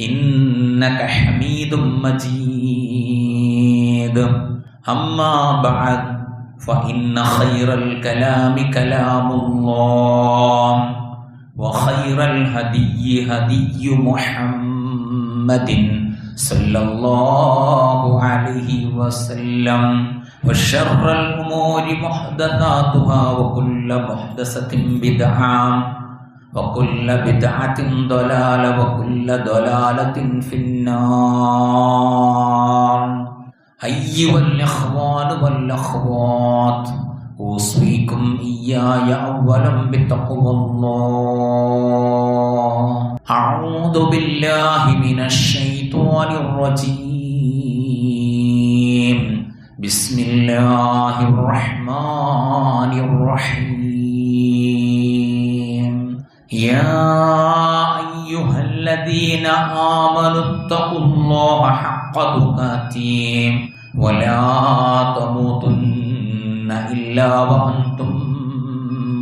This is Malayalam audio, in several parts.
إنك حميد مجيد. أما بعد فإن خير الكلام كلام الله وخير الهدي هدي محمد صلى الله عليه وسلم وشر الأمور محدثاتها وكل محدثة بدعة. وكل بدعة ضلالة وكل ضلالة في النار. أيها الإخوان والأخوات أوصيكم إياي أولا بتقوى الله. أعوذ بالله من الشيطان الرجيم. بسم الله الرحمن الرحيم. يا أيها الذين آمنوا اتقوا الله حق تقاته ولا تموتن إلا وأنتم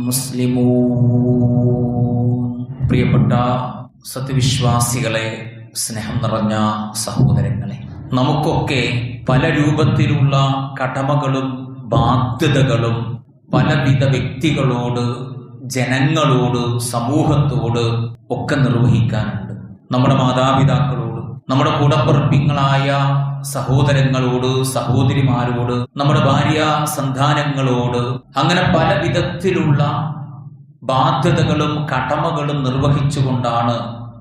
مسلمون പ്രിയപ്പെട്ട സത്യവിശ്വാസികളെ സ്നേഹം നിറഞ്ഞ സഹോദരങ്ങളെ നമുക്കൊക്കെ പല രൂപത്തിലുള്ള കടമകളും ബാധ്യതകളും പലവിധ വ്യക്തികളോട് ജനങ്ങളോട് സമൂഹത്തോട് ഒക്കെ നിർവഹിക്കാനുണ്ട്. നമ്മുടെ മാതാപിതാക്കളോട് നമ്മുടെ കൂടപ്പുറപ്പിങ്ങളായ സഹോദരങ്ങളോട് സഹോദരിമാരോട് നമ്മുടെ ഭാര്യ സന്താനങ്ങളോട് അങ്ങനെ പല വിധത്തിലുള്ള ബാധ്യതകളും കടമകളും നിർവഹിച്ചുകൊണ്ടാണ്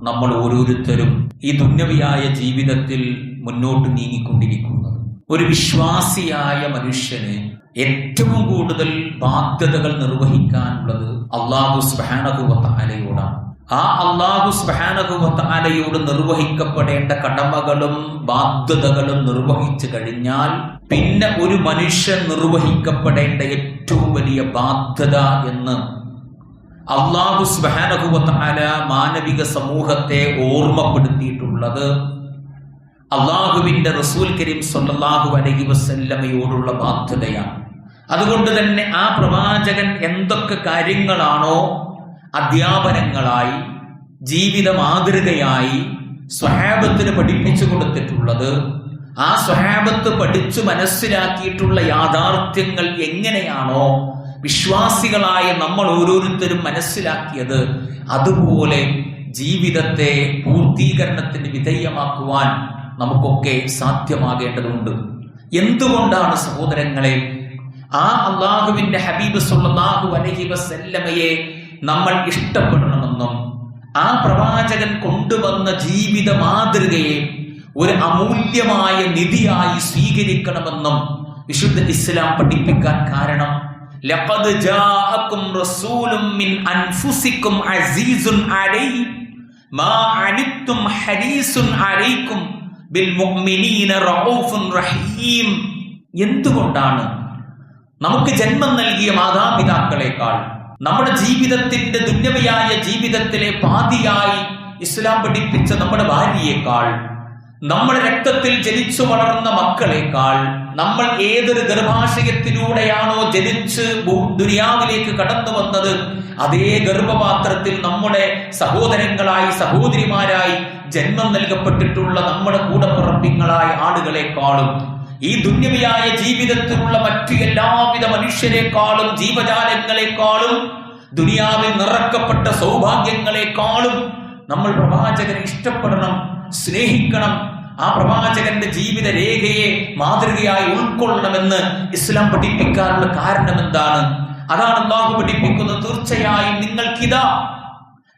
നമ്മൾ ഓരോരുത്തരും ഈ ദുന്യവിയായ ജീവിതത്തിൽ മുന്നോട്ട് നീങ്ങിക്കൊണ്ടിരിക്കുന്നത്. ഒരു വിശ്വാസിയായ മനുഷ്യന് ഏറ്റവും കൂടുതൽ ബാധ്യതകൾ നിർവഹിക്കാനുള്ളത് അള്ളാഹു സ്ബാനകുവത്താലയോടാണ് ആ അള്ളാഹു സ്ബാനകുവത്താലയോട് നിർവഹിക്കപ്പെടേണ്ട കടമകളും ബാധ്യതകളും നിർവഹിച്ചു കഴിഞ്ഞാൽ പിന്നെ ഒരു മനുഷ്യൻ നിർവഹിക്കപ്പെടേണ്ട ഏറ്റവും വലിയ ബാധ്യത എന്ന് അള്ളാഹു സ്ബാനകുവത്താല മാനവിക സമൂഹത്തെ ഓർമ്മപ്പെടുത്തിയിട്ടുള്ളത് അള്ളാഹുവിന്റെ റസൂൽ കരീം സൊല്ലാഹു അലഹി വസ്ല്ലമയോടുള്ള ബാധ്യതയാണ് അതുകൊണ്ട് തന്നെ ആ പ്രവാചകൻ എന്തൊക്കെ കാര്യങ്ങളാണോ അധ്യാപനങ്ങളായി ജീവിത മാതൃകയായി സ്വഹാബത്തിന് പഠിപ്പിച്ചു കൊടുത്തിട്ടുള്ളത് ആ സ്വഹാബത്ത് പഠിച്ചു മനസ്സിലാക്കിയിട്ടുള്ള യാഥാർത്ഥ്യങ്ങൾ എങ്ങനെയാണോ വിശ്വാസികളായ നമ്മൾ ഓരോരുത്തരും മനസ്സിലാക്കിയത് അതുപോലെ ജീവിതത്തെ പൂർത്തീകരണത്തിന് വിധേയമാക്കുവാൻ നമുക്കൊക്കെ സാധ്യമാകേണ്ടതുണ്ട്. എന്തുകൊണ്ടാണ് സഹോദരങ്ങളെ ആ അള്ളാഹുവിന്റെ ഹബീബ് സുല്ലാഹു അലഹി വസല്ലമയെ നമ്മൾ ഇഷ്ടപ്പെടണമെന്നും ആ പ്രവാചകൻ കൊണ്ടുവന്ന ജീവിത മാതൃകയെ ഒരു അമൂല്യമായ നിധിയായി സ്വീകരിക്കണമെന്നും വിശുദ്ധ ഇസ്ലാം പഠിപ്പിക്കാൻ കാരണം. ലഖദ് മിൻ അൻഫുസിക്കും അലൈഹി മാ അനിത്തും അലൈക്കും റഹീം. എന്തുകൊണ്ടാണ്? നമുക്ക് ജന്മം നൽകിയ മാതാപിതാക്കളെക്കാൾ നമ്മുടെ ജീവിതത്തിന്റെ ദുന്യവയായ ജീവിതത്തിലെ പാതിയായി ഇസ്ലാം പഠിപ്പിച്ച നമ്മുടെ ഭാര്യയേക്കാൾ നമ്മുടെ രക്തത്തിൽ ജനിച്ചു വളർന്ന മക്കളെക്കാൾ നമ്മൾ ഏതൊരു ഗർഭാശയത്തിലൂടെയാണോ ജനിച്ച് ദുനിയാവിലേക്ക് കടന്നു വന്നത് അതേ ഗർഭപാത്രത്തിൽ നമ്മുടെ സഹോദരങ്ങളായി സഹോദരിമാരായി ജന്മം നൽകപ്പെട്ടിട്ടുള്ള നമ്മുടെ കൂടപ്പുറപ്പിങ്ങളായ ആളുകളെക്കാളും ഈ ദുന്യവിയായ ജീവിതത്തിലുള്ള മറ്റു എല്ലാവിധ മനുഷ്യരെക്കാളും ജീവജാലങ്ങളെക്കാളും ദുനിയാവിൽ നിറക്കപ്പെട്ട സൗഭാഗ്യങ്ങളെക്കാളും നമ്മൾ പ്രവാചകനെ ഇഷ്ടപ്പെടണം സ്നേഹിക്കണം ആ പ്രവാചകന്റെ ജീവിത രേഖയെ മാതൃകയായി ഉൾക്കൊള്ളണമെന്ന് ഇസ്ലാം പഠിപ്പിക്കാനുള്ള കാരണം എന്താണ്? അതാണ് അള്ളാഹു പഠിപ്പിക്കുന്നത്. തീർച്ചയായും നിങ്ങൾക്കിതാ.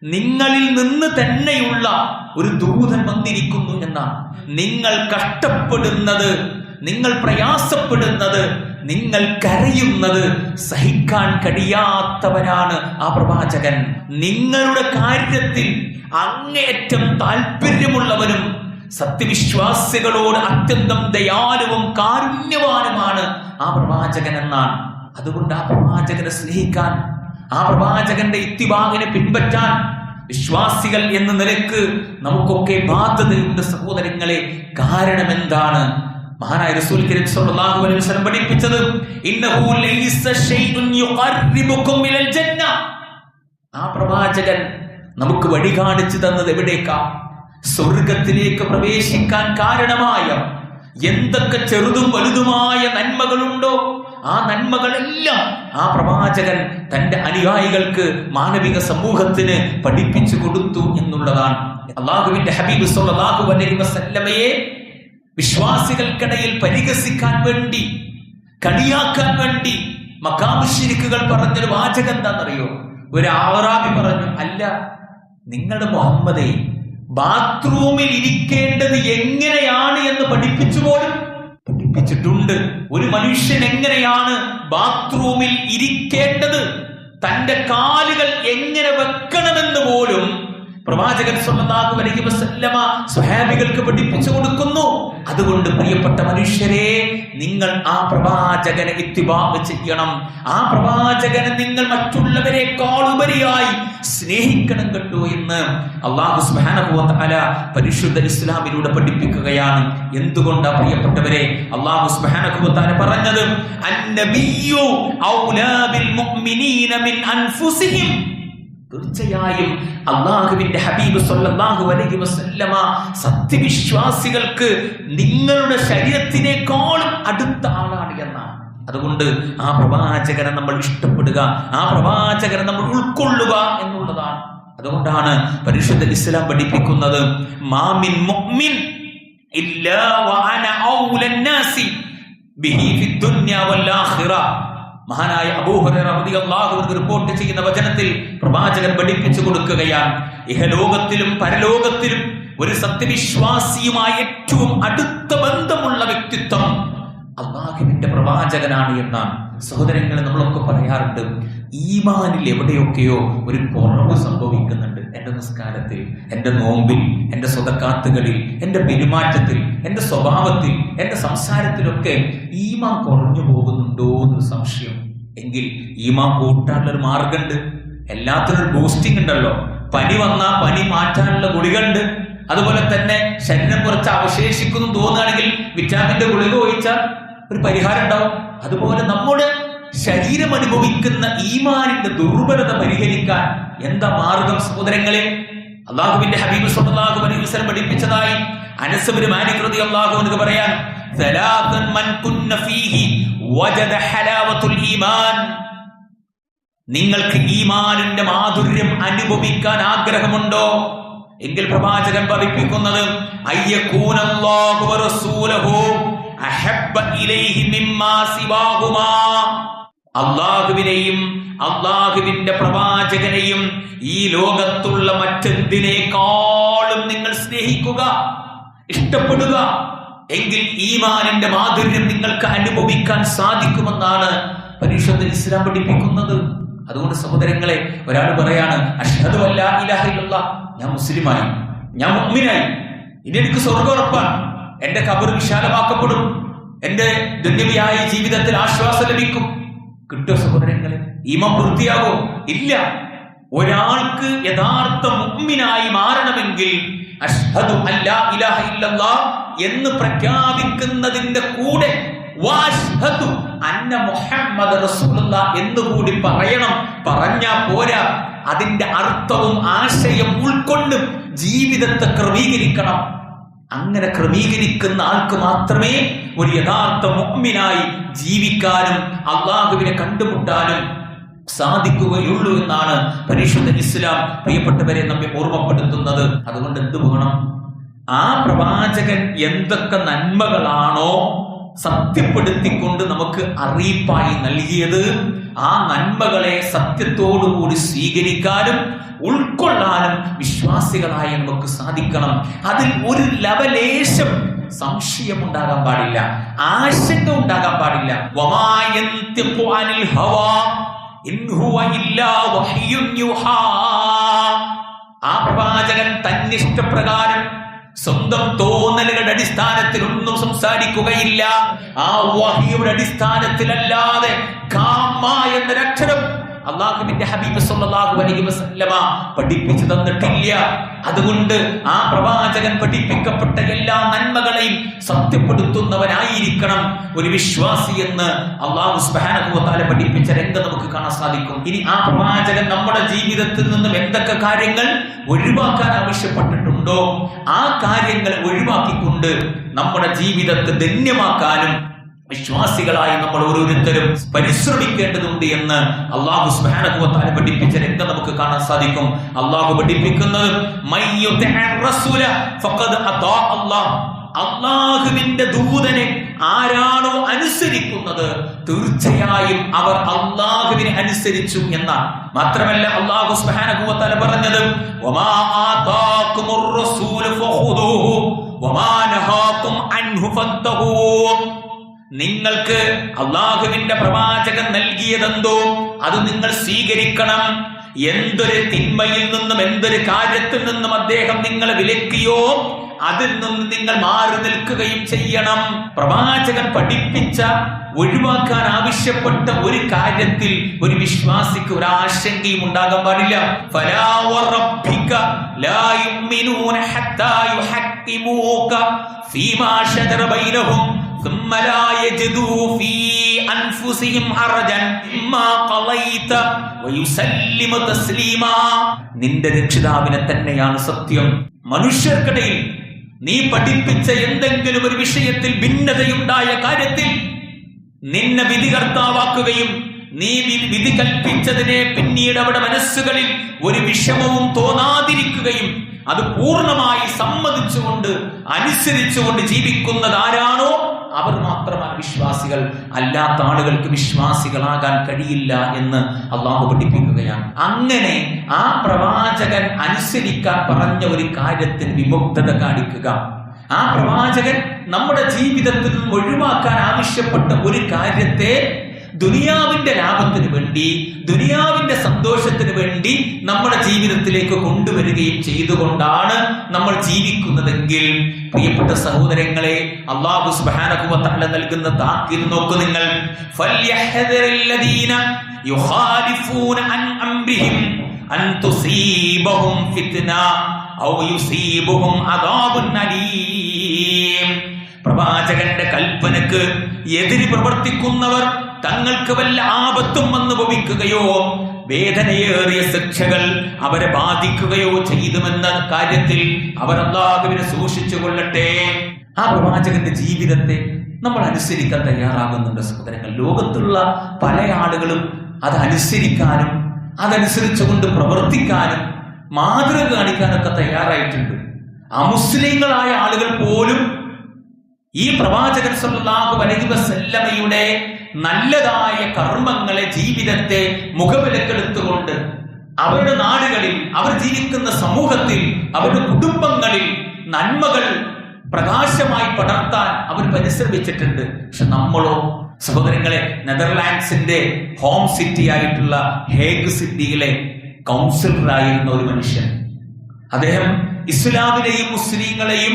നിങ്ങളിൽ നിന്ന് തന്നെയുള്ള ഒരു ദൂതൻ വന്നിരിക്കുന്നു എന്നാണ്. നിങ്ങൾ കഷ്ടപ്പെടുന്നത് നിങ്ങൾ പ്രയാസപ്പെടുന്നത് നിങ്ങൾ കരയുന്നത് സഹിക്കാൻ കഴിയാത്തവനാണ് ആ പ്രവാചകൻ. നിങ്ങളുടെ കാര്യത്തിൽ അങ്ങേറ്റം താല്പര്യമുള്ളവനും സത്യവിശ്വാസികളോട് അത്യന്തം ദയാലുവും കാരുണ്യവാനുമാണ് ആ പ്രവാചകൻ എന്നാണ്. അതുകൊണ്ട് ആ പ്രവാചകനെ സ്നേഹിക്കാൻ ആ പ്രവാചകന്റെ ഇത്തിവാങ്ങിനെ പിൻപറ്റാൻ വിശ്വാസികൾ എന്ന നിലയ്ക്ക് നമുക്കൊക്കെ ബാധ്യതയുണ്ട് സഹോദരങ്ങളെ. കാരണം എന്താണ്? മഹാനായ റസൂൽ കരീം സ്വല്ലല്ലാഹു അലൈഹി വസല്ലം പഠിപ്പിച്ചത് ഇന്നഹു ലൈസ ഷൈഉൻ യുഖർരിബുക്കും ഇലൽ ജന്ന. ആ പ്രവാചകൻ നമുക്ക് വഴി കാണിച്ചു തന്നത് എവിടേക്കാ? സ്വർഗത്തിലേക്ക് പ്രവേശിക്കാൻ കാരണമായ എന്തൊക്കെ ചെറുതും വലുതുമായ നന്മകളുണ്ടോ? ആ നന്മകളെല്ലാം ആ പ്രവാചകൻ തന്റെ അനുയായികൾക്ക് മാനവിക സമൂഹത്തിന് പഠിപ്പിച്ചു കൊടുത്തു എന്നുള്ളതാണ്. അള്ളാഹുവിന്റെ ഹബീബ് സൊല്ലാഹു അലൈഹി വസല്ലമയെ വിശ്വാസികൾക്കിടയിൽ പരിഹസിക്കാൻ വേണ്ടി കളിയാക്കാൻ വേണ്ടി മക്കാമുഷിരിക്കുകൾ പറഞ്ഞൊരു വാചകം എന്താണെന്നറിയോ ഒരു ആറാബി പറഞ്ഞു അല്ല നിങ്ങളുടെ മുഹമ്മദെ ബാത്റൂമിൽ ഇരിക്കേണ്ടത് എങ്ങനെയാണ് എന്ന് പഠിപ്പിച്ചു പോലും പഠിപ്പിച്ചിട്ടുണ്ട്. ഒരു മനുഷ്യൻ എങ്ങനെയാണ് ബാത്റൂമിൽ ഇരിക്കേണ്ടത്? തന്റെ കാലുകൾ എങ്ങനെ വെക്കണമെന്ന് പോലും പ്രവാചകൻ സ്വല്ലല്ലാഹു അലൈഹി വസല്ലമ സ്വഹാബികൾക്ക് പഠിപ്പിച്ചു കൊടുക്കുന്നു. അതുകൊണ്ട് പ്രിയപ്പെട്ട മനുഷ്യരെ നിങ്ങൾ ആ പ്രവാചകനെ ഇത്തിബാവ് ചെയ്യണം. ആ പ്രവാചകനെ നിങ്ങൾ മറ്റുള്ളവരെക്കാൾ ഉപരിയായി സ്നേഹിക്കണം കേട്ടോ എന്ന് അള്ളാഹു വ പരിശുദ്ധ ഇസ്ലാമിലൂടെ പഠിപ്പിക്കുകയാണ്. എന്തുകൊണ്ടാ പ്രിയപ്പെട്ടവരെ അള്ളാഹു തആല പറഞ്ഞത്? അന്നബിയു ഔലാ ബിൽ മുഅ്മിനീന മിൻ അൻഫുസിഹിം. തീർച്ചയായും അള്ളാഹുവിന്റെ ഹബീബ് സൊല്ലാഹു അലൈഹി വസല്ലമ സത്യവിശ്വാസികൾക്ക് നിങ്ങളുടെ ശരീരത്തിനേക്കാളും അടുത്ത ആളാണ് എന്നാണ്. അതുകൊണ്ട് ആ പ്രവാചകനെ നമ്മൾ ഇഷ്ടപ്പെടുക ആ പ്രവാചകനെ നമ്മൾ ഉൾക്കൊള്ളുക എന്നുള്ളതാണ്. അതുകൊണ്ടാണ് പരിശുദ്ധ ഇസ്ലാം പഠിപ്പിക്കുന്നത് മാമിൻ മുഅ്മിൻ ഇല്ലാ വഅന ഔലൻ നാസി ബിഹി ഫിദ്ദുനിയ വൽ ആഖിറ. മഹാനായ അൻഹു റിപ്പോർട്ട് ചെയ്യുന്ന വചനത്തിൽ പ്രവാചകൻ പഠിപ്പിച്ചു കൊടുക്കുകയാണ്. ഇഹലോകത്തിലും പരലോകത്തിലും ഒരു സത്യവിശ്വാസിയുമായി ഏറ്റവും അടുത്ത ബന്ധമുള്ള വ്യക്തിത്വം അള്ളാഹുവിന്റെ പ്രവാചകനാണ് എന്നാണ് സഹോദരങ്ങളെ നമ്മളൊക്കെ പറയാറുണ്ട്. ഈമാനിൽ എവിടെയൊക്കെയോ ഒരു കുറവ് സംഭവിക്കുന്നുണ്ട്. എന്റെ നിസ്കാരത്തിൽ എന്റെ നോമ്പിൽ എന്റെ സ്വതക്കാത്തുകളിൽ എന്റെ പെരുമാറ്റത്തിൽ എന്റെ സ്വഭാവത്തിൽ എന്റെ സംസാരത്തിലൊക്കെ ഈമാൻ കുറഞ്ഞു പോകുന്നുണ്ടോ എന്നൊരു സംശയം. എങ്കിൽ ഈമാൻ കൂട്ടാനുള്ളൊരു മാർഗമുണ്ട് എല്ലാത്തിനും ബൂസ്റ്റിംഗ് ഉണ്ടല്ലോ. പനി വന്നാൽ പനി മാറ്റാനുള്ള ഗുളികണ്ട് അതുപോലെ തന്നെ ശരീരം കുറച്ച് അവശേഷിക്കുന്നു തോന്നുകയാണെങ്കിൽ വിറ്റാമിന്റെ ഗുളിക ഒഴിച്ചാൽ ഒരു പരിഹാരം ഉണ്ടാവും. അതുപോലെ നമ്മുടെ ശരീരം അനുഭവിക്കുന്ന ഈമാനിന്റെ ദുർബലത പരിഹരിക്കാൻ എന്താ മാർഗം സഹോദരങ്ങളെ? അള്ളാഹുവിന്റെ ഹബീബ് സല്ലല്ലാഹു അലൈഹി വസല്ലം പഠിപ്പിച്ചതായി അനസ് ബിൻ മാലിക് പറയാൻ മൻ കുന്ന ഫീഹി ഈമാൻ. നിങ്ങൾക്ക് ഈമാനിന്റെ മാധുര്യം അനുഭവിക്കാൻ ആഗ്രഹമുണ്ടോ? എങ്കിൽ പ്രവാചകൻ പഠിപ്പിക്കുന്നത് അള്ളാഹുവിനെയും അള്ളാഹുവിന്റെ പ്രവാചകനെയും ഈ ലോകത്തുള്ള മറ്റെന്തിനേക്കാളും നിങ്ങൾ സ്നേഹിക്കുക ഇഷ്ടപ്പെടുക എങ്കിൽ ഈമാനിന്റെ മാധുര്യം നിങ്ങൾക്ക് അനുഭവിക്കാൻ സാധിക്കുമെന്നാണ് പരിശുദ്ധ ഇസ്ലാം പഠിപ്പിക്കുന്നത്. അതുകൊണ്ട് സഹോദരങ്ങളെ ഒരാൾ പറയാണ് അഷ്ഹദു ഇലാഹ ഞാൻ മുസ്ലിമായി ഞാൻ മുഅ്മിനായി. ഇനി എനിക്ക് സ്വർഗം ഉറപ്പാണ്. എന്റെ കബർ വിശാലമാക്കപ്പെടും. എന്റെ ദുന്യവിയായ ജീവിതത്തിൽ ആശ്വാസം ലഭിക്കും. കിട്ടോ സഹോദരങ്ങളെ ഈമം പൂർത്തിയാകോ ഇല്ല. ഒരാൾക്ക് യഥാർത്ഥ മുഅ്മിനായി മാറണമെങ്കിൽ അഷ്ഹദു അല്ലാ ഇലാഹ ഇല്ലല്ലാഹ് എന്ന് പ്രഖ്യാപിക്കുന്നതിന്റെ കൂടെ അന്ന മുഹമ്മദ് റസൂലുള്ള എന്ന് കൂടി പറയണം. പറഞ്ഞാ പോരാ. അതിന്റെ അർത്ഥവും ആശയം ഉൾക്കൊണ്ട് ജീവിതത്തെ ക്രമീകരിക്കണം. അങ്ങനെ ക്രമീകരിക്കുന്ന ആൾക്ക് മാത്രമേ ഒരു യഥാർത്ഥ മുഗ്മിനായി ജീവിക്കാനും അള്ളാഹുവിനെ കണ്ടുമുട്ടാനും സാധിക്കുകയുള്ളൂ എന്നാണ് പരിശുദ്ധ ഇസ്ലാം പ്രിയപ്പെട്ടവരെ നമ്മെ ഓർമ്മപ്പെടുത്തുന്നത്. അതുകൊണ്ട് എന്ത് വേണം? ആ പ്രവാചകൻ എന്തൊക്കെ നന്മകളാണോ സത്യപ്പെടുത്തിക്കൊണ്ട് നമുക്ക് അറിയിപ്പായി നൽകിയത് ആ നന്മകളെ സത്യത്തോടുകൂടി സ്വീകരിക്കാനും ഉൾക്കൊള്ളാനും വിശ്വാസികളായി നമുക്ക് സാധിക്കണം. അതിൽ ഒരു ലവലേശം സംശയം ഉണ്ടാകാൻ പാടില്ല. ആശങ്ക ഉണ്ടാകാൻ പാടില്ല. ആ പ്രവാചകൻ തന്നിഷ്ടപ്രകാരം സ്വന്തം തോന്നലുകളുടെ അടിസ്ഥാനത്തിൽ ഒന്നും സംസാരിക്കുകയില്ല. ആ വഹിയുടെ അടിസ്ഥാനത്തിലല്ലാതെ കാമ എന്നൊരക്ഷരം അള്ളാഹുവിന്റെ ഹബീബ് സല്ലല്ലാഹു അലൈഹി വസല്ലമ പഠിപ്പിച്ചു തന്നിട്ടില്ല. അതുകൊണ്ട് ആ പ്രവാചകൻ പഠിപ്പിക്കപ്പെട്ട എല്ലാ നന്മകളെയും സത്യപ്പെടുത്തുന്നവനായിരിക്കണം. ഒരു വിശ്വാസി എന്ന് അള്ളാഹു സുബ്ഹാനഹു വ തആല പഠിപ്പിച്ച രംഗം നമുക്ക് കാണാൻ സാധിക്കും. ഇനി ആ പ്രവാചകൻ നമ്മുടെ ജീവിതത്തിൽ നിന്നും എന്തൊക്കെ കാര്യങ്ങൾ ഒഴിവാക്കാൻ ആവശ്യപ്പെട്ടിട്ടുണ്ടോ? ആ കാര്യങ്ങൾ ഒഴിവാക്കിക്കൊണ്ട് നമ്മുടെ ജീവിതത്തെ ധന്യമാക്കാനും വിശ്വാസികളായി നമ്മൾ ഓരോരുത്തരും പരിശ്രമിക്കേണ്ടതുണ്ട് എന്ന് അള്ളാഹു സുബ്ഹാനഹുവതാല പഠിപ്പിച്ച രംഗം നമുക്ക് കാണാൻ സാധിക്കും. അള്ളാഹു പഠിപ്പിക്കുന്നത് അള്ളാഹുവിന്റെ ദൂതനെ ആരാണോ അനുസരിക്കുന്നത് തീർച്ചയായും അവർ അള്ളാഹുവിനെ അനുസരിച്ചു എന്നാണ്. മാത്രമല്ല അള്ളാഹു തആല പറഞ്ഞത് ഒമാ വമാ അൻഹു നിങ്ങൾക്ക് അള്ളാഹുവിന്റെ പ്രവാചകൻ നൽകിയതെന്തോ അത് നിങ്ങൾ സ്വീകരിക്കണം. എന്തൊരു തിന്മയിൽ നിന്നും എന്തൊരു കാര്യത്തിൽ നിന്നും അദ്ദേഹം നിങ്ങളെ വിലക്കിയോ അതിൽ നിന്ന് നിങ്ങൾ മാറി നിൽക്കുകയും ചെയ്യണം. പ്രവാചകൻ പഠിപ്പിച്ച ഒഴിവാക്കാൻ ആവശ്യപ്പെട്ട ഒരു കാര്യത്തിൽ ഒരു വിശ്വാസിക്ക് ഒരു ആശങ്കയും ഉണ്ടാകാൻ പാടില്ല. ഫീമാ ശജറ ബൈനഹും ثم لا يجدوا في أنفسهم حرجا مما قضيت ويسلم تسليما നിന്റെ രക്ഷിതാവിനെ തന്നെയാണ് സത്യം മനുഷ്യർക്കിടയിൽ നീ പഠിപ്പിച്ച എന്തെങ്കിലും ഒരു വിഷയത്തിൽ ഭിന്നതയുണ്ടായ കാര്യത്തിൽ നിന്നെ വിധികർത്താവാക്കുകയും നീ വി- വിധി കൽപ്പിച്ചതിനെ പിന്നീട് അവിടെ മനസ്സുകളിൽ ഒരു വിഷമവും തോന്നാതിരിക്കുകയും അത് പൂർണ്ണമായി സമ്മതിച്ചുകൊണ്ട് അനുസരിച്ചുകൊണ്ട് ജീവിക്കുന്നത് ആരാണോ അവർ മാത്രമാണ് വിശ്വാസികൾ അല്ലാത്ത ആളുകൾക്ക് വിശ്വാസികളാകാൻ കഴിയില്ല എന്ന് അള്ളാഹു പഠിപ്പിക്കുകയാണ്. അങ്ങനെ ആ പ്രവാചകൻ അനുസരിക്കാൻ പറഞ്ഞ ഒരു കാര്യത്തിന് വിമുക്തത കാണിക്കുക. ആ പ്രവാചകൻ നമ്മുടെ ജീവിതത്തിൽ ഒഴിവാക്കാൻ ആവശ്യപ്പെട്ട ഒരു കാര്യത്തെ ദുനിയാവിന്റെ ലാഭത്തിന് വേണ്ടി ദുനിയാവിന്റെ സന്തോഷത്തിന് വേണ്ടി നമ്മുടെ ജീവിതത്തിലേക്ക് കൊണ്ടുവരികയും ചെയ്തുകൊണ്ടാണ് നമ്മൾ ജീവിക്കുന്നതെങ്കിൽ പ്രിയപ്പെട്ട സഹോദരങ്ങളെ അള്ളാഹു തആല നൽകുന്ന താക്കിൽ നോക്കു നിങ്ങൾ. അൻ അംരിഹിം അൻ തുസീബഹും ഫിത്ന ഔ യുസീബഹും പ്രവാചകന്റെ കൽപ്പനക്ക് എതിര് പ്രവർത്തിക്കുന്നവർ തങ്ങൾക്ക് വല്ല ആപത്തും വന്നു ഭവിക്കുകയോ വേദനയേറിയ ശിക്ഷകൾ അവരെ ബാധിക്കുകയോ ചെയ്തുമെന്ന കാര്യത്തിൽ അവർ അള്ളാഹുവിനെ സൂക്ഷിച്ചു കൊള്ളട്ടെ. ആ പ്രവാചകന്റെ ജീവിതത്തെ നമ്മൾ അനുസരിക്കാൻ തയ്യാറാകുന്നുണ്ട് സഹോദരങ്ങൾ. ലോകത്തുള്ള പല ആളുകളും അത് അനുസരിക്കാനും അതനുസരിച്ചുകൊണ്ട് പ്രവർത്തിക്കാനും മാതൃക കാണിക്കാനൊക്കെ തയ്യാറായിട്ടുണ്ട്. അമുസ്ലിങ്ങളായ ആളുകൾ പോലും ഈ പ്രവാചകൻ സല്ലല്ലാഹു അലൈഹി വസല്ലമയുടെ നല്ലതായ കർമ്മങ്ങളെ ജീവിതത്തെ മുഖവിലക്കെടുത്തുകൊണ്ട് അവരുടെ നാടുകളിൽ അവർ ജീവിക്കുന്ന സമൂഹത്തിൽ അവരുടെ കുടുംബങ്ങളിൽ നന്മകൾ പ്രകാശമായി പടർത്താൻ അവർ പരിശ്രമിച്ചിട്ടുണ്ട്. പക്ഷെ നമ്മളോ സഹോദരങ്ങളെ നെതർലാൻഡ്സിന്റെ ഹോം സിറ്റി ആയിട്ടുള്ള ഹേഗ് സിറ്റിയിലെ കൗൺസിലറായിരുന്ന ഒരു മനുഷ്യൻ. അദ്ദേഹം ഇസ്ലാമിനെയും മുസ്ലിങ്ങളെയും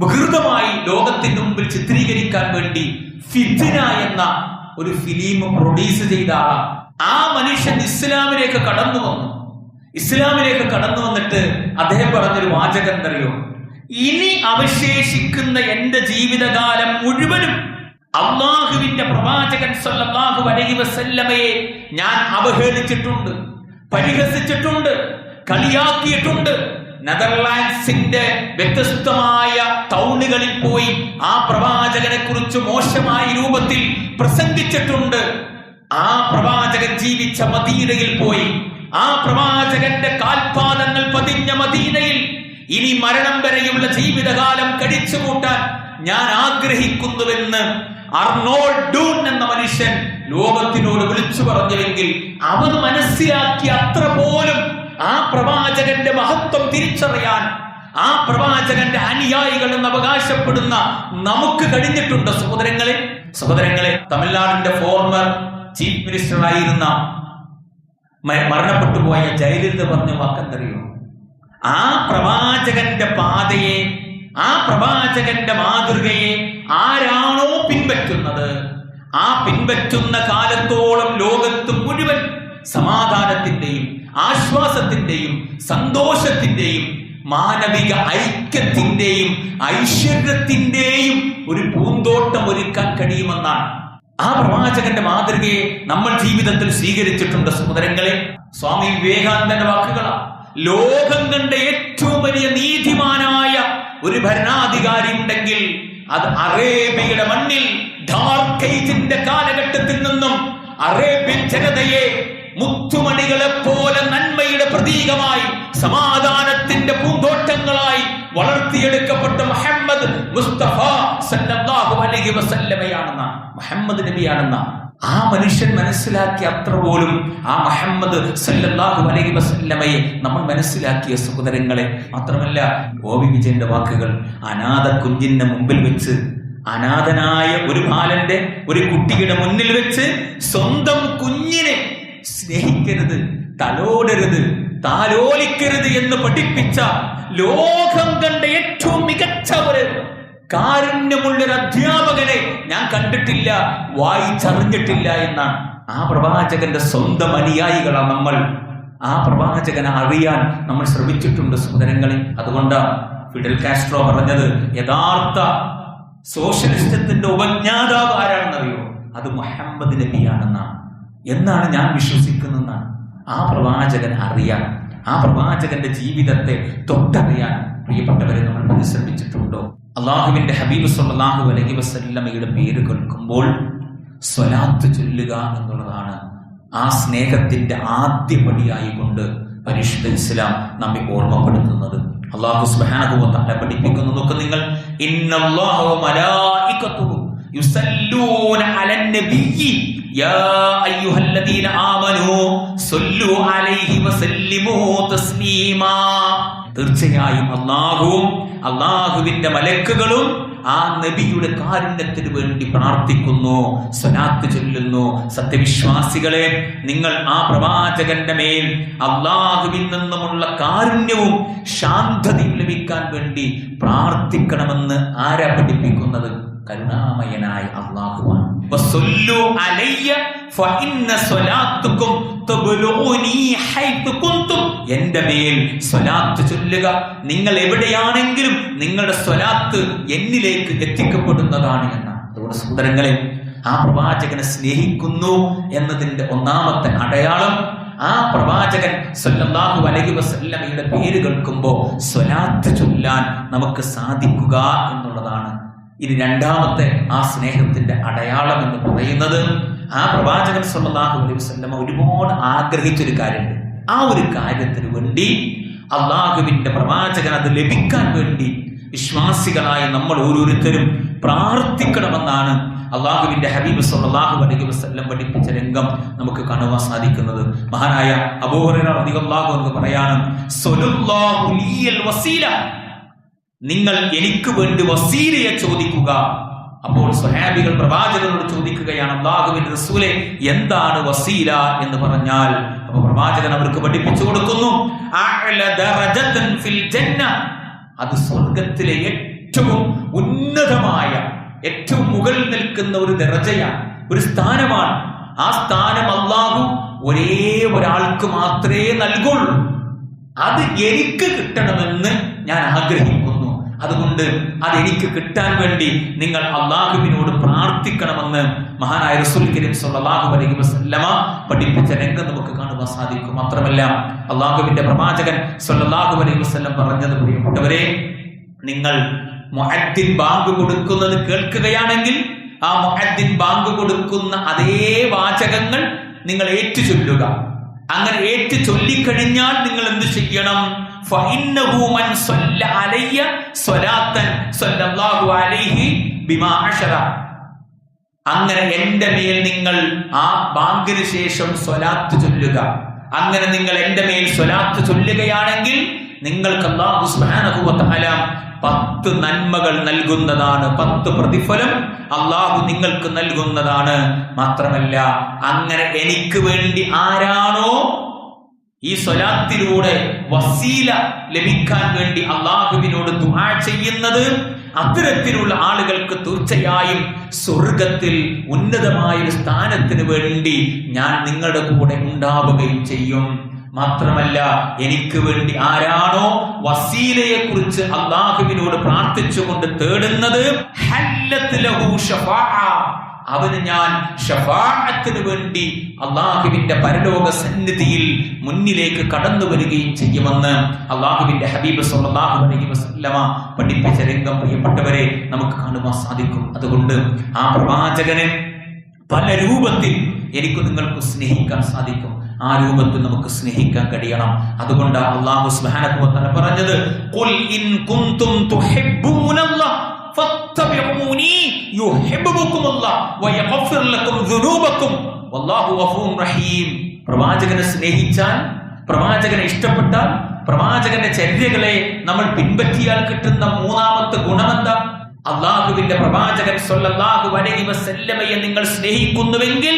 വികൃതമായി ലോകത്തിന്റെ മുമ്പിൽ ചിത്രീകരിക്കാൻ വേണ്ടി ഫിത്തിന എന്ന ഒരു ഫിലിം പ്രൊഡ്യൂസ് ചെയ്ത ആ മനുഷ്യൻ ഇസ്ലാമിലേക്ക് കടന്നു വന്നു. ഇസ്ലാമിലേക്ക് കടന്നു വന്നിട്ട് അദ്ദേഹം പറഞ്ഞൊരു വാചകം എന്തറിയോ? ഇനി അവശേഷിക്കുന്ന എന്റെ ജീവിതകാലം മുഴുവനും അള്ളാഹുവിന്റെ പ്രവാചകൻ സല്ലല്ലാഹു അലൈഹി വസല്ലമയെ ഞാൻ അവഹേളിച്ചിട്ടുണ്ട് പരിഹസിച്ചിട്ടുണ്ട് കളിയാക്കിയിട്ടുണ്ട്. നെതർലാൻഡ്സിന്റെ വ്യത്യസ്തമായ ടൗണുകളിൽ പോയി ആ പ്രവാചകനെ കുറിച്ച് മോശമായ രൂപത്തിൽ പ്രസംഗിച്ചിട്ടുണ്ട്. ആ പ്രവാചകൻ ജീവിച്ച മദീനയിൽ പോയി. ആ പ്രവാചകന്റെ കാൽപാദങ്ങൾ പതിഞ്ഞ മദീനയിൽ ഇനി മരണം വരെയുള്ള ജീവിതകാലം കഴിച്ചുകൂട്ടാൻ ഞാൻ ആഗ്രഹിക്കുന്നുവെന്ന് അർണോൾഡ് ഡൂൺ എന്ന മനുഷ്യൻ ലോകത്തിനോട് വിളിച്ചു പറഞ്ഞുവെങ്കിൽ അവൻ മനസ്സിലാക്കി അത്ര പോലും ആ പ്രവാചകന്റെ മഹത്വം തിരിച്ചറിയാൻ ആ പ്രവാചകന്റെ അനുയായികൾ എന്ന് അവകാശപ്പെടുന്ന നമുക്ക് കഴിഞ്ഞിട്ടുണ്ട് സഹോദരങ്ങളെ. സഹോദരങ്ങളെ തമിഴ്നാടിന്റെ ഫോർമർ ചീഫ് മിനിസ്റ്റർ ആയിരുന്ന മരണപ്പെട്ടു പോയ ജയലളിത പറഞ്ഞ വാക്കെന്തറിയോ ആ പ്രവാചകന്റെ പാതയെ ആ പ്രവാചകന്റെ മാതൃകയെ ആരാണോ പിൻപറ്റുന്നത് ആ പിൻപറ്റുന്ന കാലത്തോളം ലോകത്ത് മുഴുവൻ സമാധാനത്തിന്റെയും ആശ്വാസത്തിന്റെയും സന്തോഷത്തിന്റെയും മാനവിക ഐക്യത്തിന്റെയും ഐശ്വര്യത്തിന്റെയും ഒരു പൂന്തോട്ടം ഒരുക്കാൻ കഴിയുമെന്നാണ്. ആ പ്രവാചകന്റെ മാതൃകയെ നമ്മൾ ജീവിതത്തിൽ സ്വീകരിച്ചിട്ടുണ്ട് സഹോദരങ്ങളെ. സ്വാമി വിവേകാനന്ദന്റെ വാക്കുകളാണ് ലോകം കണ്ട ഏറ്റവും വലിയ നീതിമാനായ ഒരു ഭരണാധികാരി ഉണ്ടെങ്കിൽ അത് അറേബ്യയുടെ മണ്ണിൽ കാലഘട്ടത്തിൽ നിന്നും അറേബ്യൻ ജനതയെ മുത്തുമണികളെ പോലെ നന്മയുടെ പ്രതീകമായി സമാധാനത്തിന്റെ പൂന്തോട്ടങ്ങളായി വളർത്തിയെടുക്കപ്പെട്ട മുഹമ്മദ് മുസ്തഫ സല്ലല്ലാഹു അലൈഹി വസല്ലമയാണെന്ന മുഹമ്മദ് നബിയാണെന്ന ആ മനുഷ്യൻ മനസ്സിലാക്കിയ അത്ര പോലും ആ മുഹമ്മദ് സല്ലല്ലാഹു അലൈഹി വസല്ലമയെ നമ്മൾ മനസ്സിലാക്കിയ സഹോദരങ്ങളെ. മാത്രമല്ല ഗോപി വിജയന്റെ വാക്കുകൾ അനാഥ കുഞ്ഞിന്റെ മുമ്പിൽ വെച്ച് അനാഥനായ ഒരു ബാലന്റെ ഒരു കുട്ടിയുടെ മുന്നിൽ വെച്ച് സ്വന്തം കുഞ്ഞിനെ സ്നേഹിക്കരുത് തലോടരുത് താലോലിക്കരുത് എന്ന് പഠിപ്പിച്ച ലോകം കണ്ട ഏറ്റവും മികച്ച ഒരു കാരുണ്യമുള്ളൊരു അധ്യാപകനെ ഞാൻ കണ്ടിട്ടില്ല വായിച്ചറിഞ്ഞിട്ടില്ല എന്നാണ്. ആ പ്രവാചകന്റെ സ്വന്തം അനുയായികളാണ് നമ്മൾ. ആ പ്രവാചകനെ അറിയാൻ നമ്മൾ ശ്രമിച്ചിട്ടുണ്ട് സഹോദരങ്ങളെ. അതുകൊണ്ട് ഫിഡൽ കാസ്ട്രോ പറഞ്ഞത് യഥാർത്ഥ സോഷ്യലിസ്റ്റത്തിന്റെ ഉപജ്ഞാതാവ് ആരാണെന്നറിയോ? അത് മുഹമ്മദ് നബിയാണെന്നാണ്. എന്നാണ് ഞാൻ വിശ്വസിക്കുന്നതെന്നാണ്. ആ പ്രവാചകൻ അറിയാൻ ആ പ്രവാചകന്റെ ജീവിതത്തെ തൊട്ടറിയാൻ പ്രിയപ്പെട്ടവരെ നമ്മൾ പരിശ്രമിച്ചിട്ടുണ്ടോ അള്ളാഹുവിന്റെ ഹബീബ് സല്ലല്ലാഹു അലഹി വസല്ലമയുടെ പേര് കേൾക്കുമ്പോൾ സ്വലാത്ത് ചൊല്ലുക എന്നുള്ളതാണ് ആ സ്നേഹത്തിന്റെ ആദ്യപടിയായി കൊണ്ട് പരിശുദ്ധ ഇസ്ലാം നമ്മെ ഓർമ്മപ്പെടുത്തുന്നത്. അള്ളാഹു തആല പഠിപ്പിക്കുന്നു. നോക്ക് നിങ്ങൾ ഇന്നല്ലാഹു വ മലായികത്തുഹു യുസല്ലൂന അലൻ യാ അയ്യുഹല്ലദീന ആമനൂ സല്ലു അലൈഹി വസല്ലിമൂ തസ്ലീമാ. തീർച്ചയായും അള്ളാഹുവും അള്ളാഹുവിന്റെ മലക്കുകളും ആ നബിയുടെ കാരുണ്യത്തിന് വേണ്ടി പ്രാർത്ഥിക്കുന്നു സ്വനാത്ത് ചൊല്ലുന്നു. സത്യവിശ്വാസികളെ നിങ്ങൾ ആ പ്രവാചകന്റെ മേൽ അള്ളാഹുവിൽ നിന്നുമുള്ള കാരുണ്യവും ശാന്തതയും ലഭിക്കാൻ വേണ്ടി പ്രാർത്ഥിക്കണമെന്ന് ആരാ പഠിപ്പിക്കുന്നത്? കരുണാമയനായ അള്ളാഹുവാണ് എന്റെ മേൽ സ്വലാത്ത് ചൊല്ലുക. നിങ്ങൾ എവിടെയാണെങ്കിലും നിങ്ങളുടെ സ്വലാത്ത് എന്നിലേക്ക് എത്തിക്കപ്പെടുന്നതാണ് എന്നാണ്. അതുകൊണ്ട് സുന്ദരങ്ങളെ ആ പ്രവാചകനെ സ്നേഹിക്കുന്നു എന്നതിന്റെ ഒന്നാമത്തെ അടയാളം ആ പ്രവാചകൻ സല്ലല്ലാഹു അലൈഹി വസല്ലമയുടെ പേര് കേൾക്കുമ്പോൾ സ്വലാത്ത് ചൊല്ലാൻ നമുക്ക് സാധിക്കുക എന്നുള്ളതാണ്. ഇനി രണ്ടാമത്തെ ആ സ്നേഹത്തിന്റെ അടയാളം എന്ന് പറയുന്നത് ആ പ്രവാചകൻ സല്ലല്ലാഹു അലൈഹി വസല്ലമ ഒരുപാട് ആഗ്രഹിച്ചൊരു കാര്യമുണ്ട്. ആ ഒരു കാര്യത്തിന് വേണ്ടി അള്ളാഹുവിന്റെ പ്രവാചകൻ അത് ലഭിക്കാൻ വേണ്ടി വിശ്വാസികളായ നമ്മൾ ഓരോരുത്തരും പ്രാർത്ഥിക്കണമെന്നാണ് അള്ളാഹുവിന്റെ ഹബീബ് സല്ലല്ലാഹു അലൈഹി വസ്ല്ലം പഠിപ്പിച്ച രംഗം നമുക്ക് കാണുവാൻ സാധിക്കുന്നത്. മഹാനായ അബൂഹുറൈറ അധികം എന്ന് പറയാണ് നിങ്ങൾ എനിക്ക് വേണ്ടി വസീലയെ ചോദിക്കുക. അപ്പോൾ സ്വഹാബികൾ പ്രവാചകനോട് ചോദിക്കുകയാണ് അള്ളാഹുവിന്റെ റസൂലെ എന്താണ് വസീല എന്ന് പറഞ്ഞാൽ? അപ്പൊ പ്രവാചകൻ അവർക്ക് പഠിപ്പിച്ചു കൊടുക്കുന്നു അത് സ്വർഗത്തിലെ ഏറ്റവും ഉന്നതമായ ഏറ്റവും മുകളിൽ നിൽക്കുന്ന ഒരു ദരജയാണ് ഒരു സ്ഥാനമാണ്. ആ സ്ഥാനം അള്ളാഹു ഒരേ ഒരാൾക്ക് മാത്രമേ നൽകുള്ളൂ. അത് എനിക്ക് കിട്ടണമെന്ന് ഞാൻ ആഗ്രഹിക്കുന്നു. അതുകൊണ്ട് അതെനിക്ക് കിട്ടാൻ വേണ്ടി നിങ്ങൾ അള്ളാഹുവിനോട് പ്രാർത്ഥിക്കണമെന്ന് മഹാനായ റസൂൽ കരീം സല്ലല്ലാഹു അലൈഹി വസല്ലമ പഠിപ്പിച്ച രംഗം നമുക്ക് കാണുവാൻ സാധിക്കും. മാത്രമല്ല അള്ളാഹുവിന്റെ പ്രവാചകൻ സല്ലല്ലാഹു അലൈഹി വസല്ലം പറഞ്ഞത് പ്രിയപ്പെട്ടവരെ നിങ്ങൾ മുഅദ്ദിൻ ബാങ്ക് കൊടുക്കുന്നത് കേൾക്കുകയാണെങ്കിൽ ആ മുഅദ്ദിൻ ബാങ്ക് കൊടുക്കുന്ന അതേ വാചകങ്ങൾ നിങ്ങൾ ഏറ്റു ചൊല്ലുക അങ്ങനെ ഏറ്റു ചൊല്ലിക്കഴിഞ്ഞാൽ നിങ്ങൾ എന്ത് ചെയ്യണം? അങ്ങനെ എന്റെ മേൽ നിങ്ങൾ ആ ബാങ്കിന് ശേഷം സ്വലാത്ത് ചൊല്ലുക. അങ്ങനെ നിങ്ങൾ എന്റെ മേൽ സ്വലാത്ത് ചൊല്ലുകയാണെങ്കിൽ നിങ്ങൾക്ക് തആല പത്ത് നന്മകൾ നൽകുന്നതാണ് പത്ത് പ്രതിഫലം അള്ളാഹു നിങ്ങൾക്ക് നൽകുന്നതാണ്. മാത്രമല്ല അങ്ങനെ എനിക്ക് വേണ്ടി ആരാണോ ഈ സ്വലാത്തിലൂടെ വസീല ലഭിക്കാൻ വേണ്ടി അള്ളാഹുവിനോട് ദുആ ചെയ്യുന്നത് അത്തരത്തിലുള്ള ആളുകൾക്ക് തീർച്ചയായും സ്വർഗത്തിൽ ഉന്നതമായ ഒരു സ്ഥാനത്തിന് വേണ്ടി ഞാൻ നിങ്ങളുടെ കൂടെ ഉണ്ടാവുകയും ചെയ്യും മാത്രമല്ല എനിക്ക് വേണ്ടി ആരാണോ വസീലയെ കുറിച്ച് അള്ളാഹുവിനോട് പ്രാർത്ഥിച്ചുകൊണ്ട് തേടുന്നത്. അവന് ഞാൻ ഷഫാഅത്തിന് വേണ്ടി അള്ളാഹുവിന്റെ പരലോക സന്നിധിയിൽ മുന്നിലേക്ക് കടന്നു വരികയും ചെയ്യുമെന്ന് അള്ളാഹുവിന്റെ ഹബീബ് അലൈഹി പഠിപ്പിച്ച രംഗം പ്രിയപ്പെട്ടവരെ നമുക്ക് കാണുവാൻ സാധിക്കും. അതുകൊണ്ട് ആ പ്രവാചകനെ പല രൂപത്തിൽ എനിക്ക് നിങ്ങൾക്ക് സ്നേഹിക്കാൻ സാധിക്കും. ആ രൂപത്തിൽ നമുക്ക് സ്നേഹിക്കാൻ കഴിയണം. അതുകൊണ്ടാണ് അള്ളാഹു കുന്തും പറഞ്ഞത് പ്രവാചകനെ സ്നേഹിച്ചാൽ പ്രവാചകനെ ഇഷ്ടപ്പെട്ടാൽ പ്രവാചകന്റെ ചര്യകളെ നമ്മൾ പിൻപറ്റിയാൽ കിട്ടുന്ന മൂന്നാമത്തെ ഗുണമെന്താ? അള്ളാഹുവിന്റെ പ്രവാചകൻ അലൈഹി വസല്ലമയെ നിങ്ങൾ സ്നേഹിക്കുന്നുവെങ്കിൽ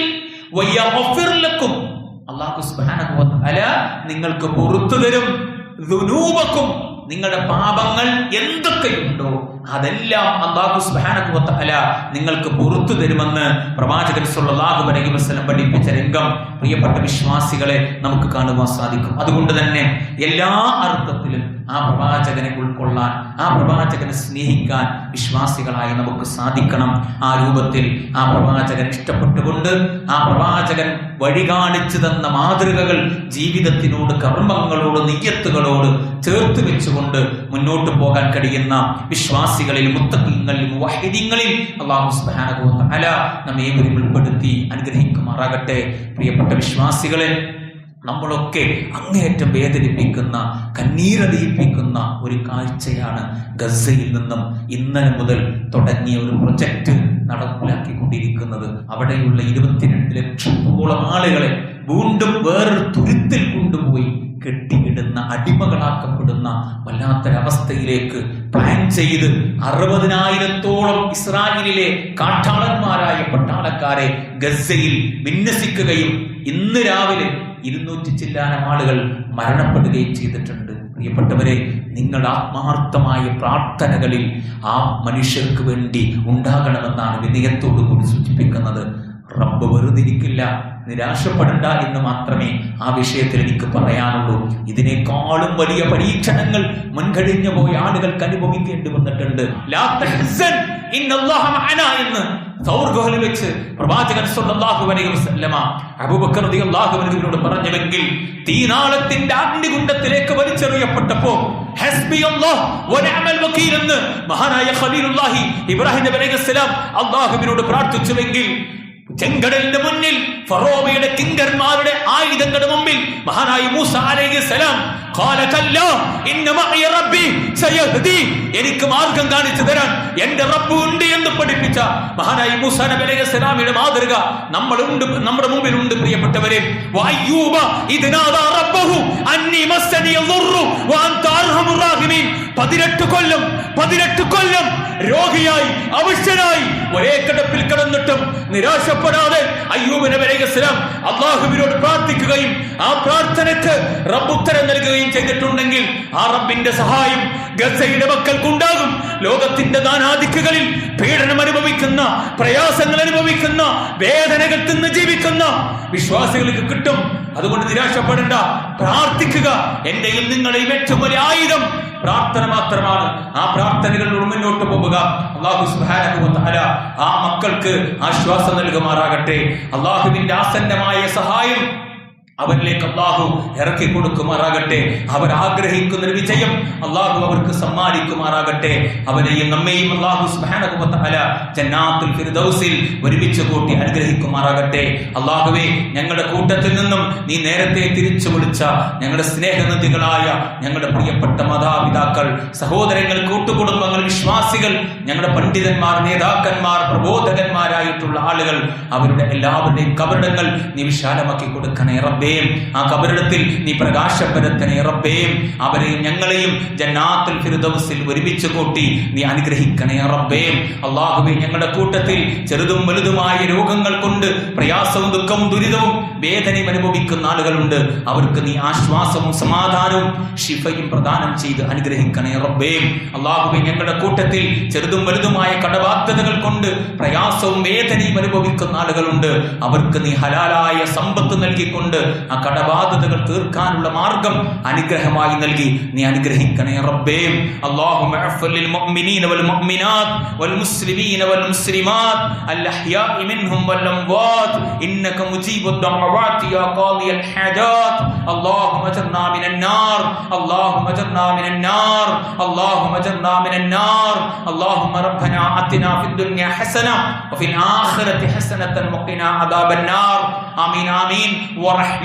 സുബ്ഹാനഹു നിങ്ങൾക്ക് പുറത്തു തരും. നിങ്ങളുടെ പാപങ്ങൾ എന്തൊക്കെയുണ്ടോ അതെല്ലാം അള്ളാഹു തആല നിങ്ങൾക്ക് പുറത്തു തരുമെന്ന് പ്രവാചകൻ സുല്ലാഹു അലൈഹി വസ്ലം പഠിപ്പിച്ച രംഗം പ്രിയപ്പെട്ട വിശ്വാസികളെ നമുക്ക് കാണുവാൻ സാധിക്കും. അതുകൊണ്ട് തന്നെ എല്ലാ അർത്ഥത്തിലും ആ പ്രവാചകനെ ഉൾക്കൊള്ളാൻ ആ പ്രവാചകനെ സ്നേഹിക്കാൻ വിശ്വാസികളായി നമുക്ക് സാധിക്കണം. ആ രൂപത്തിൽ ആ പ്രവാചകൻ ഇഷ്ടപ്പെട്ടുകൊണ്ട് ആ പ്രവാചകൻ വഴി കാണിച്ചു തന്ന മാതൃകകൾ ജീവിതത്തിനോട് കർമ്മങ്ങളോട് നെയ്യത്തുകളോട് ചേർത്ത് വെച്ചുകൊണ്ട് മുന്നോട്ട് പോകാൻ കഴിയുന്ന വിശ്വാസികളിൽ മുത്തക്കിങ്ങളിൽ വഹിദിങ്ങളിൽ അള്ളാഹു വ തആല നമ്മെ ഏവരും ഉൾപ്പെടുത്തി അനുഗ്രഹിക്കുമാറാകട്ടെ. പ്രിയപ്പെട്ട വിശ്വാസികളെ നമ്മളൊക്കെ അങ്ങേയറ്റം വേദനിപ്പിക്കുന്ന കണ്ണീരടിയിപ്പിക്കുന്ന ഒരു കാഴ്ചയാണ് ഗസയിൽ നിന്നും ഇന്നലെ മുതൽ തുടങ്ങിയ ഒരു പ്രൊജക്റ്റ് നടപ്പിലാക്കിക്കൊണ്ടിരിക്കുന്നത്. അവിടെയുള്ള ഇരുപത്തിരണ്ട് ലക്ഷത്തോളം ആളുകളെ വീണ്ടും വേറൊരു തുരുത്തിൽ കൊണ്ടുപോയി കെട്ടിയിടുന്ന അടിമകളാക്കപ്പെടുന്ന വല്ലാത്തൊരവസ്ഥയിലേക്ക് പ്ലാൻ ചെയ്ത് അറുപതിനായിരത്തോളം ഇസ്രായേലിലെ കാട്ടാളന്മാരായ പട്ടാളക്കാരെ ഗസയിൽ വിന്യസിക്കുകയും ഇന്ന് രാവിലെ ഇരുന്നൂറ്റി ചില്ലാന ആളുകൾ മരണപ്പെടുകയും ചെയ്തിട്ടുണ്ട്. പ്രിയപ്പെട്ടവരെ നിങ്ങൾ ആത്മാർത്ഥമായ പ്രാർത്ഥനകളിൽ ആ മനുഷ്യർക്ക് വേണ്ടി ഉണ്ടാകണമെന്നാണ് വിനയത്തോടു കൂടി സൂചിപ്പിക്കുന്നത്. റബ്ബ് വെറുതിരിക്കില്ല നിരാശപ്പെടണ്ട എന്ന് മാത്രമേ ആ വിഷയത്തിൽ എനിക്ക് പറയാനുള്ളൂ. ഇതിനേക്കാളും വലിയ പരീക്ഷണങ്ങൾ മുൻകഴിഞ്ഞു പോയ ആളുകൾക്ക് അനുഭവിക്കേണ്ടി വന്നിട്ടുണ്ട്. എന്ന് സൗർ വെച്ച് പ്രവാചകൻ സല്ലല്ലാഹു അലൈഹി വസല്ലമ അബൂബക്കർ റളിയല്ലാഹു അൻഹുവിനോട് പറഞ്ഞുവെങ്കിൽ തീനാളത്തിന്റെ അഗ്നികുണ്ഡത്തിലേക്ക് വലിച്ചെറിയപ്പെട്ടപ്പോ ഹസ്ബി അല്ലാഹ് എന്ന് മഹാനായ ഖലീലുല്ലാഹി ഇബ്രാഹിം നബി അലൈഹി സലാം അല്ലാഹുവിനോട് പ്രാർത്ഥിച്ചുവെങ്കിൽ ചെങ്കടലിന്റെ മുന്നിൽ ഫറോബയുടെ കിങ്കർമാരുടെ ആയുധങ്ങളുടെ മുമ്പിൽ മഹാനായി മൂസ അലൈഹി എനിക്ക് മാർഗം കാണിച്ചു തരാൻ എന്റെ റബ്ബ് ഉണ്ട് എന്ന് പഠിപ്പിച്ച മഹാനായി മൂസ നബി മാതൃക നമ്മളുണ്ട് നമ്മുടെ മുമ്പിൽ ഉണ്ട് പ്രിയപ്പെട്ടവരെ പതിനെട്ട് ഇദ്നാദാ റബ്ബഹു അന്നി മസ്സനി യദുറു വഅൻത അർഹമുർ റാഹിമീൻ. 18 കൊല്ലം 18 കൊല്ലം രോഗിയായി അവശനായി ഒരേ കിടപ്പിൽ കിടന്നിട്ടും നിരാശപ്പെടാതെ അയ്യൂബ് നബി അലൈഹി സ്വലാം അള്ളാഹുവിനോട് പ്രാർത്ഥിക്കുകയും ആ പ്രാർത്ഥനയ്ക്ക് റബ്ബ് ഉത്തരം നൽകുകയും ചെയ്തിട്ടുണ്ടെങ്കിൽ ആ റബ്ബിന്റെ സഹായം ഗസയുടെ മക്കൾക്കുണ്ടാകും. ലോകത്തിന്റെ നാനാദിക്കുകളിൽ പീഡനം അനുഭവിക്കുന്ന പ്രയാസങ്ങൾ അനുഭവിക്കുന്ന വേദനകൾ തിന്ന് ജീവിക്കുന്ന വിശ്വാസികൾക്ക് കിട്ടും. അതുകൊണ്ട് നിരാശപ്പെടേണ്ട. പ്രാർത്ഥിക്കുക. എന്റെയും നിങ്ങളെയും ഏറ്റവും വലിയ ആയുധം പ്രാർത്ഥന മാത്രമാണ്. ആ പ്രാർത്ഥനകളിലൂടെ മുന്നോട്ട് പോവുക അള്ളാഹു സുബ്ഹാനഹു വ ആ മക്കൾക്ക് ആശ്വാസം നൽകുമാറാകട്ടെ. അള്ളാഹുവിന്റെ ആസന്നമായ സഹായം അവരിലേക്ക് അള്ളാഹു ഇറക്കി കൊടുക്കുമാറാകട്ടെ. അവർ ആഗ്രഹിക്കുന്ന ഒരു വിജയം അള്ളാഹു അവർക്ക് സമ്മാനിക്കുമാറാകട്ടെ. അവരെയും നമ്മയും അള്ളാഹു തആല ജന്നാത്തുൽ ഫിർദൗസിൽ ഒരുമിച്ച് കൂട്ടി അനുഗ്രഹിക്കുമാറാകട്ടെ. അള്ളാഹുവേ ഞങ്ങളുടെ കൂട്ടത്തിൽ നിന്നും നീ നേരത്തെ തിരിച്ചു വിളിച്ച ഞങ്ങളുടെ സ്നേഹനദികളായ ഞങ്ങളുടെ പ്രിയപ്പെട്ട മാതാപിതാക്കൾ സഹോദരങ്ങൾ കൂട്ടുകുടുംബങ്ങൾ വിശ്വാസികൾ ഞങ്ങളുടെ പണ്ഡിതന്മാർ നേതാക്കന്മാർ പ്രബോധകന്മാരായിട്ടുള്ള ആളുകൾ അവരുടെ എല്ലാവരുടെയും കബറിടങ്ങൾ നീ വിശാലമാക്കി കൊടുക്കണേ റബ്ബേ. ആ കബറിടത്തിൽ നീ പ്രകാശപരത്തനെ റബ്ബേ. അവരെയും ഞങ്ങളെയും ജന്നാത്തുൽ ഫിർദൗസിൽ ഒരുമിച്ച് കൂട്ടി നീ അനുഗ്രഹിക്കണേ റബ്ബേ. അള്ളാഹുബി ഞങ്ങളുടെ കൂട്ടത്തിൽ ചെറുതും വലുതുമായ രോഗങ്ങൾ കൊണ്ട് പ്രയാസവും ദുഃഖവും ദുരിതവും വേദനയും അനുഭവിക്കുന്ന ആളുകളുണ്ട്. അവർക്ക് നീ ആശ്വാസവും സമാധാനവും ഷിഫയും പ്രദാനം ചെയ്ത് അനുഗ്രഹിക്കണേ റബ്ബേ. അള്ളാഹുബി ഞങ്ങളുടെ കൂട്ടത്തിൽ ചെറുതും വലുതുമായ കടബാധ്യതകൾ കൊണ്ട് പ്രയാസവും വേദനയും അനുഭവിക്കുന്ന ആളുകളുണ്ട്. അവർക്ക് നീ ഹലാലായ സമ്പത്ത് നൽകിക്കൊണ്ട് ആ കടബാധ്യതകൾ തീർക്കാനുള്ള മാർഗം അനുഗ്രഹമായി നൽകി നീ അനുഗ്രഹിക്കണേ റബ്ബേ اللهم اغفر للمؤمنين والمؤمنات والمسلمين والمسلمات الأحياء منهم والأموات إنك مجيب الدعوات يا قاضي الحاجات اللهم اجرنا من النار اللهم اجرنا من النار اللهم اجرنا من النار اللهم ربنا آتنا في الدنيا حسنة وفي الآخرة حسنة وقنا عذاب النار آمين آمين